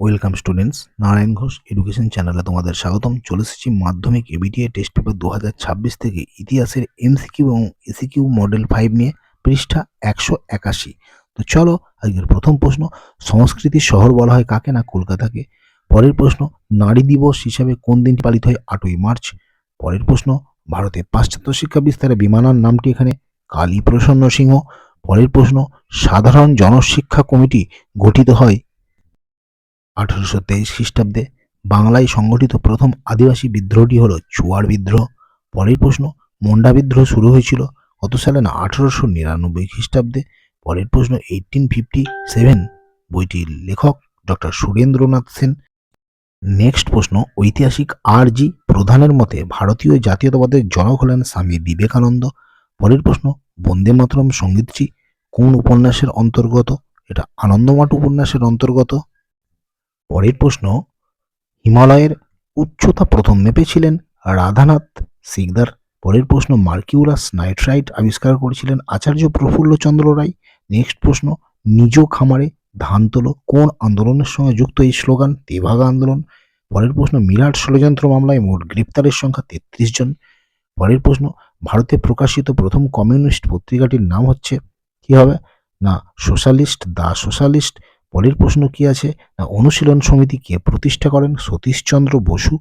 Welcome students Narayan Ghosh education চ্যানেলে তোমাদের স্বাগতম। চলে এসেছি মাধ্যমিক এবিটিএ টেস্ট পেপার দু হাজার ছাব্বিশ থেকে ইতিহাসের এমসিকিউ এবং এসিকিউ মডেল ফাইভ নিয়ে পৃষ্ঠা একশো একাশি। তো চলো, আজকের প্রথম প্রশ্ন সংস্কৃতির শহর বলা হয় কাকে না কলকাতাকে? পরের প্রশ্ন, নারী দিবস হিসাবে কোন দিনটি পালিত হয় আটই মার্চ? পরের প্রশ্ন ভারতে পাশ্চাত্য শিক্ষা বিস্তারে বিমানার নামটি এখানে কালী প্রসন্ন সিংহ। পরের প্রশ্ন, সাধারণ জনশিক্ষা কমিটি গঠিত হয় আঠারোশো তেইশ খ্রিস্টাব্দে বাংলায় সংগঠিত প্রথম আদিবাসী বিদ্রোহটি হলো চুয়ার বিদ্রোহ। পরের প্রশ্ন, মন্ডা বিদ্রোহ শুরু হয়েছিল কত সালে না আঠারোশো নিরানব্বই খ্রিস্টাব্দে? পরের প্রশ্ন এইটিন ফিফটি সেভেন বইটির লেখক ডক্টর সুরেন্দ্রনাথ সেন। নেক্সট প্রশ্ন, ঐতিহাসিক আর জি প্রধানের মতে ভারতীয় জাতীয়তাবাদের জনক হলেন স্বামী বিবেকানন্দ। পরের প্রশ্ন, বন্দে মাতরম সঙ্গীতটি কোন উপন্যাসের অন্তর্গত? এটা আনন্দমাঠ উপন্যাসের অন্তর্গত। পরের প্রশ্ন, হিমালয়ের উচ্চতা প্রথম মেপেছিলেন রাধানাথ সিকদার। পরের প্রশ্ন, মার্কিউরাস নাইট্রাইট আবিষ্কার করেছিলেন আচার্য প্রফুল্লচন্দ্র রায়। নেক্সট প্রশ্ন, নিজ খামারে ধান তোলো কোন আন্দোলনের সঙ্গে যুক্ত এই স্লোগান, তেভাগা আন্দোলন? পরের প্রশ্ন মিরাট ষড়যন্ত্র মামলায় মোট গ্রেপ্তারের সংখ্যা তেত্রিশ জন। পরের প্রশ্ন, ভারতে প্রকাশিত প্রথম কমিউনিস্ট পত্রিকাটির নাম হচ্ছে কি হবে? না, সোশ্যালিস্ট, দা সোশ্যালিস্ট পরের প্রশ্ন কি আছে? না, অনুশীলন সমিতি কে প্রতিষ্ঠা করেন? সতীশচন্দ্র বসু।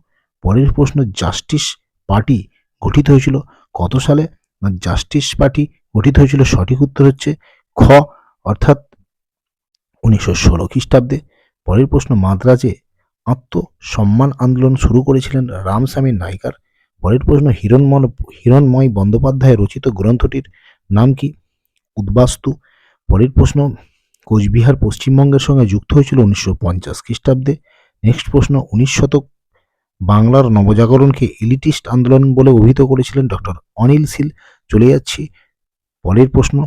পরের প্রশ্ন, জাস্টিস পার্টি গঠিত হয়েছিল কত সালে? না, জাস্টিস পার্টি গঠিত হয়েছিল সঠিক উত্তর হচ্ছে খ, অর্থাৎ উনিশশো ষোলো খ্রিস্টাব্দে। পরের প্রশ্ন, মাদ্রাজে আত্মসম্মান আন্দোলন শুরু করেছিলেন রামস্বামী নাইকার। পরের প্রশ্ন হিরণমন হিরণময় বন্দ্যোপাধ্যায় রচিত গ্রন্থটির নাম কি? উদ্বাস্তু। পরের প্রশ্ন কোচবিহার পশ্চিমবঙ্গের সঙ্গে যুক্ত হয়েছিল উনিশশো পঞ্চাশ খ্রিস্টাব্দে। নেক্সট প্রশ্ন, উনিশ শতক বাংলার নবজাগরণকে ইলিটিস্ট আন্দোলন বলে অভিহিত করেছিলেন ডক্টর অনিল শীল। চলে যাচ্ছি পরের প্রশ্ন,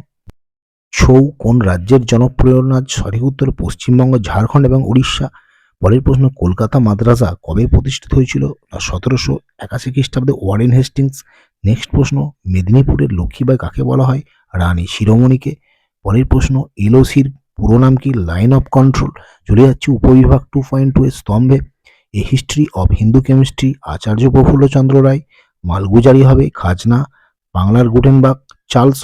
ছৌ কোন রাজ্যের জনপ্রিয় নাচ? সঠিক উত্তর পশ্চিমবঙ্গ, ঝাড়খণ্ড এবং উড়িষ্যা। পরের প্রশ্ন, কলকাতা মাদ্রাসা কবে প্রতিষ্ঠিত হয়েছিল? না, সতেরোশো একাশি খ্রিস্টাব্দে ওয়ারেন হেস্টিংস। নেক্সট প্রশ্ন, মেদিনীপুরের লক্ষ্মীবাই কাকে বলা হয়? রানী শিরোমণিকে। পরের প্রশ্ন, এলওসির পুরো নাম কি লাইন অফ কন্ট্রোল চলে যাচ্ছে উপবিভাগ টু পয়েন্ট টু এর স্তম্ভে। A history of Hindu chemistry Acharya Prafullachandra Ray. মালগুজারি হবে খাজনা, বাংলার গুটেনবাগ, চার্লস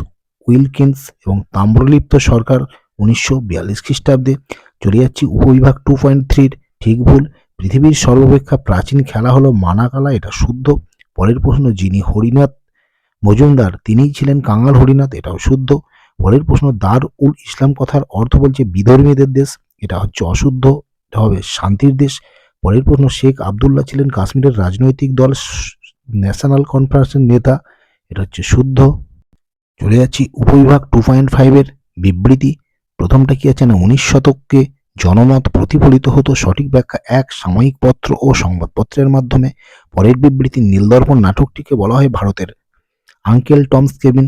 উইলকিন্স এবং তাম্রলিপ্ত সরকার উনিশশো বিয়াল্লিশ খ্রিস্টাব্দে। চলে যাচ্ছি উপবিভাগ টু পয়েন্ট থ্রির ঠিক ভুল। পৃথিবীর সর্বাপেক্ষা প্রাচীন খেলা হলো মানাকালা, এটা শুদ্ধ। পরের প্রশ্ন, যিনি হরিনাথ মজুমদার, তিনিই ছিলেন কাঙাল হরিনাথ, এটাও শুদ্ধ। পরের প্রশ্ন, দার উল ইসলাম কথার অর্থ বলছে বিধর্মীদের দেশ। এটা হচ্ছে অশুদ্ধ, এটা হবে শান্তির দেশ। পরের প্রশ্ন, শেখ আবদুল্লাহ ছিলেন কাশ্মীরের রাজনৈতিক দল ন্যাশনাল কনফারেন্সের নেতা। এটা হচ্ছে শুদ্ধ। চলে যাচ্ছি উপবিভাগ টু পয়েন্ট ফাইভের বিবৃতি। প্রথমটা কি আছে না, উনিশ শতককে জনমত প্রতিফলিত হতো সঠিক ব্যাখ্যা এক, সাময়িক পত্র ও সংবাদপত্রের মাধ্যমে। পরের বিবৃতি, নীলদর্পণ নাটকটিকে বলা হয় ভারতের। আঙ্কেল টমস কেবিন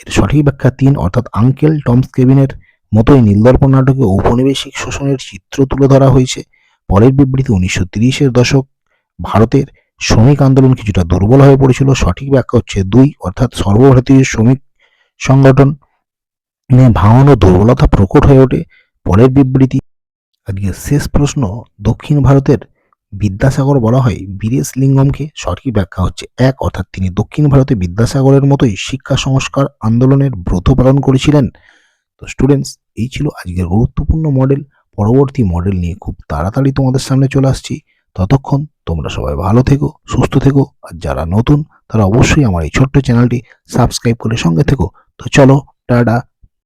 এর সঠিক ব্যাখ্যা তিন, অর্থাৎ আঙ্কেল টমস কেবিনের মতোই নীলদর্পণ নাটকে ঔপনিবেশিক শোষণের চিত্র তুলে ধরা হয়েছে। পরের বিবৃতি উনিশশো তিরিশের দশক। ভারতের শ্রমিক আন্দোলন কিছুটা দুর্বল হয়ে পড়েছিল। সঠিক ব্যাখ্যা হচ্ছে দুই, অর্থাৎ সর্বভারতীয় শ্রমিক সংগঠন ভাঙন ও দুর্বলতা প্রকট হয়ে ওঠে। পরের বিবৃতি আজকে শেষ প্রশ্ন, দক্ষিণ ভারতের বিদ্যাসাগর বলা হয় বীরেশ লিঙ্গমকে সঠিক ব্যাখ্যা হচ্ছে এক, অর্থাৎ তিনি দক্ষিণ ভারতে বিদ্যাসাগরের মতোই শিক্ষা, সংস্কার, আন্দোলনের ব্রত পালন করেছিলেন। তো স্টুডেন্টস এই ছিল আজকের গুরুত্বপূর্ণ মডেল পরবর্তী মডেল নিয়ে খুব তাড়াতাড়ি তোমাদের সামনে চলে আসছি। ততক্ষণ তোমরা সবাই ভালো থেকো, সুস্থ থেকো, আর যারা নতুন, তারা অবশ্যই আমার এই ছোট্ট চ্যানেলটি সাবস্ক্রাইব করে সঙ্গে থেকো। তো চলো, টাটা।